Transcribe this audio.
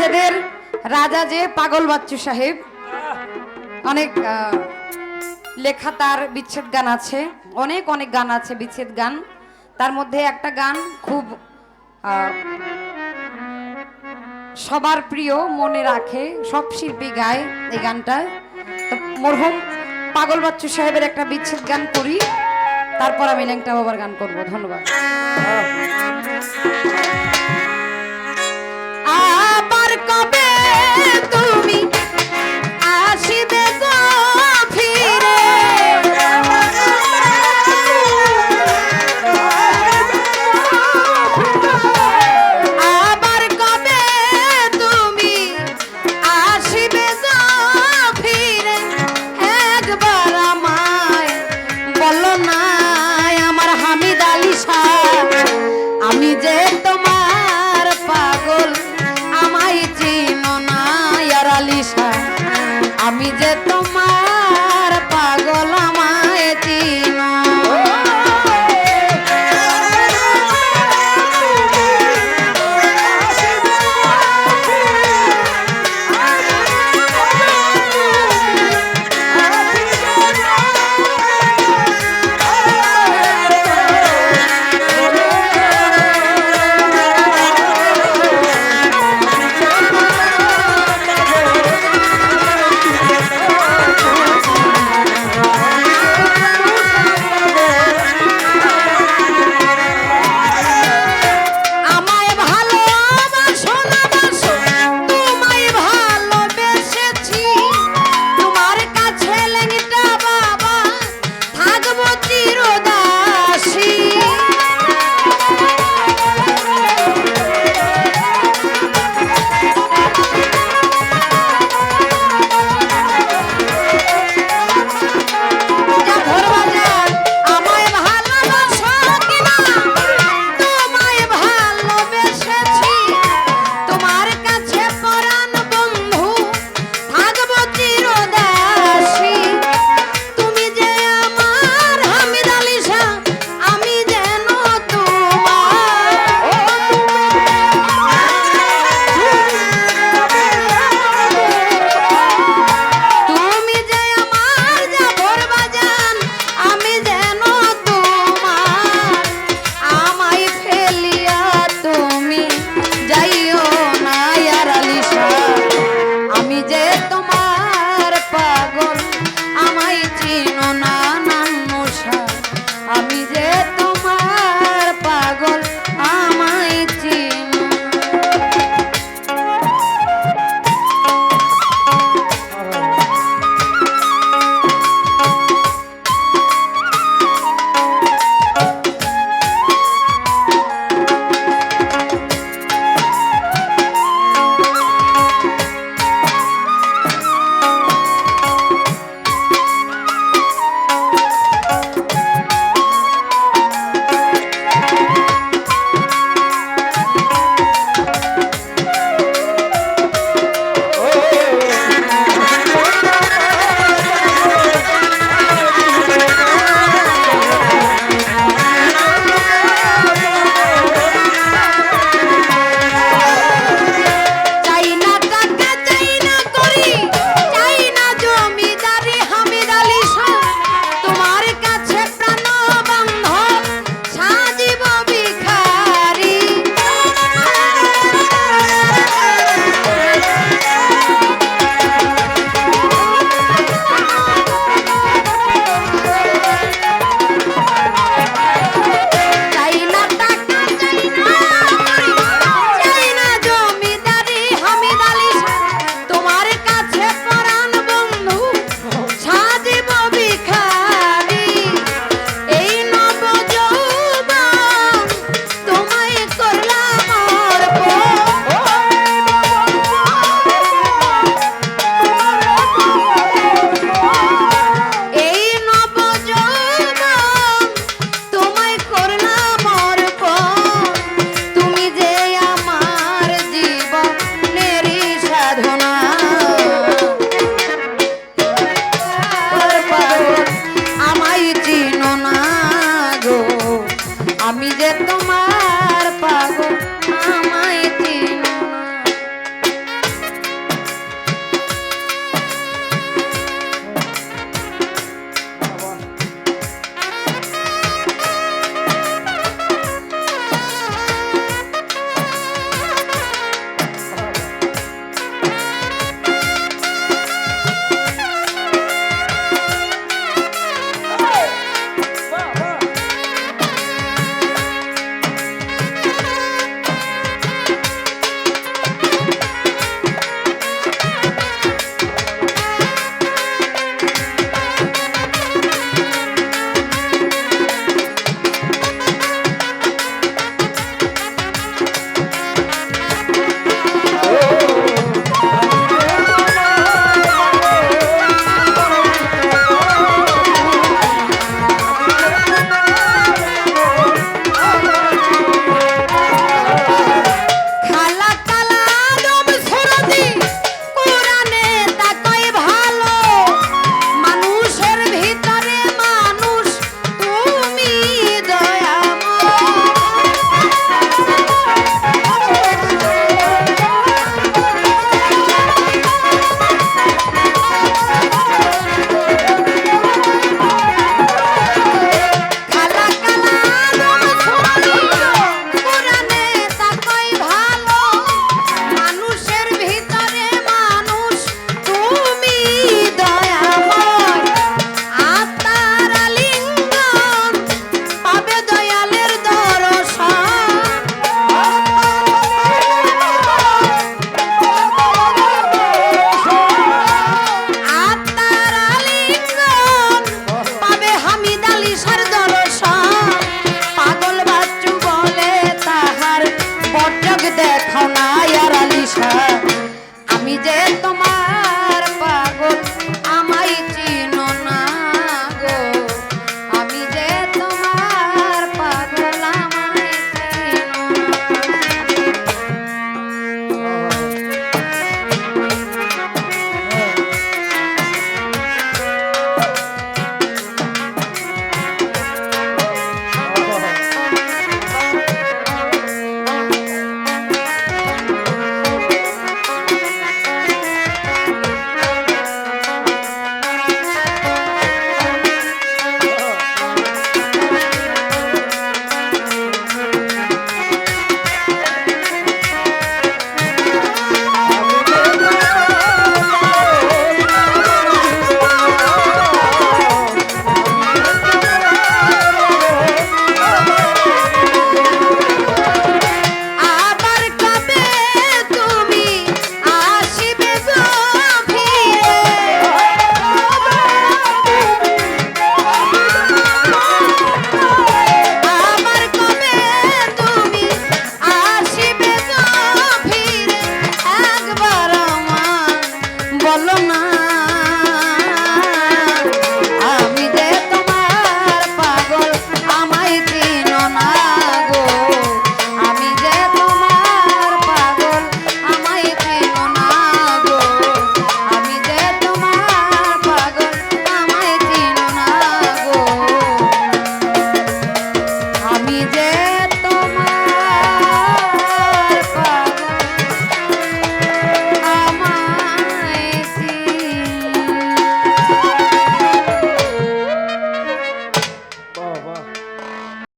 সেদের রাজা যে পাগল বাচ্চু সাহেব। অনেক লেখা তার বিচ্ছেদ গান আছে, অনেক অনেক গান আছে বিচ্ছেদ গান। তার মধ্যে একটা গান খুব সবার প্রিয়, মনে রাখে, সব শিল্পী গায় এই গানটায় তো মরহুম পাগল বাচ্চু সাহেবের একটা বিচ্ছেদ গান করি, তারপর আমি ল্যাংটা বাবার গান করব। ধন্যবাদ। যে